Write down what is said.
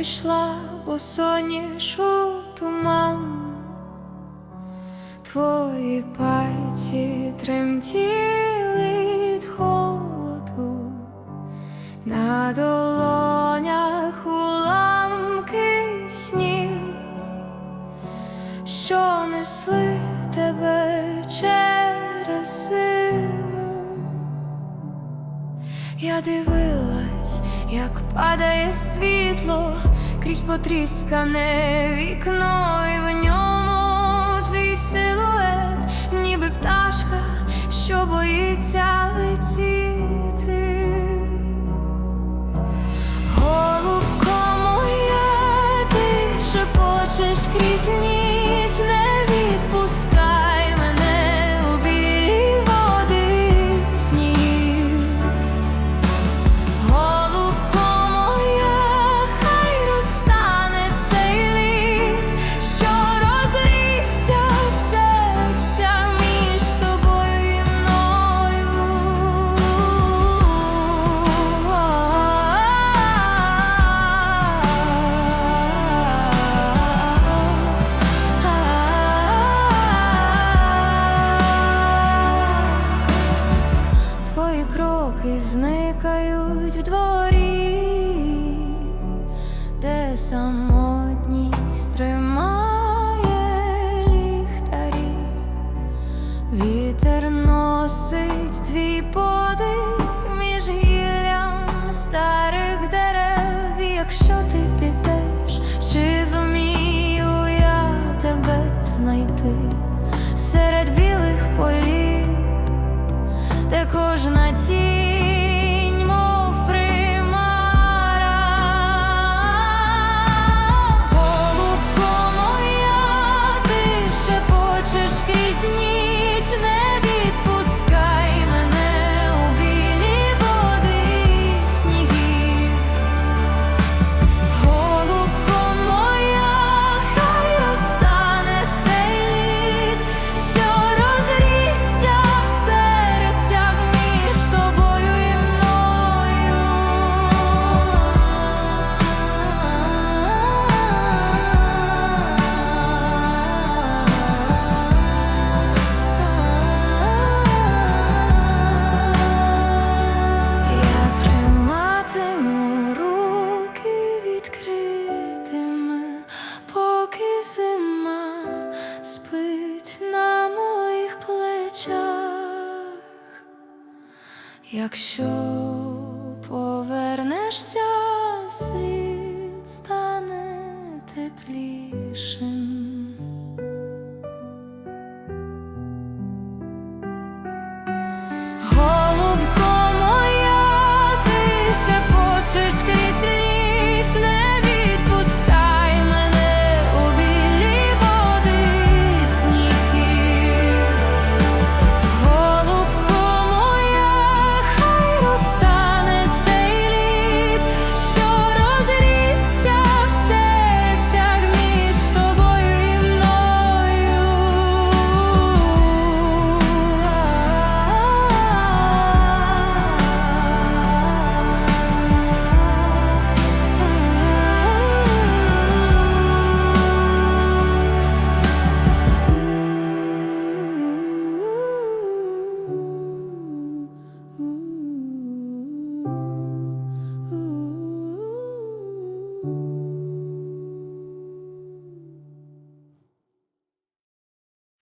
йшла, босоніж у туман, твої пальці тремтіли від холоду, на долонях уламки снів, що несли тебе через зиму. Я дивилась. Як падає світло крізь потріскане вікно і в ньому. самотність тримає ліхтарі, вітер носить твій по. Якщо повернешся, світ стане теплішим.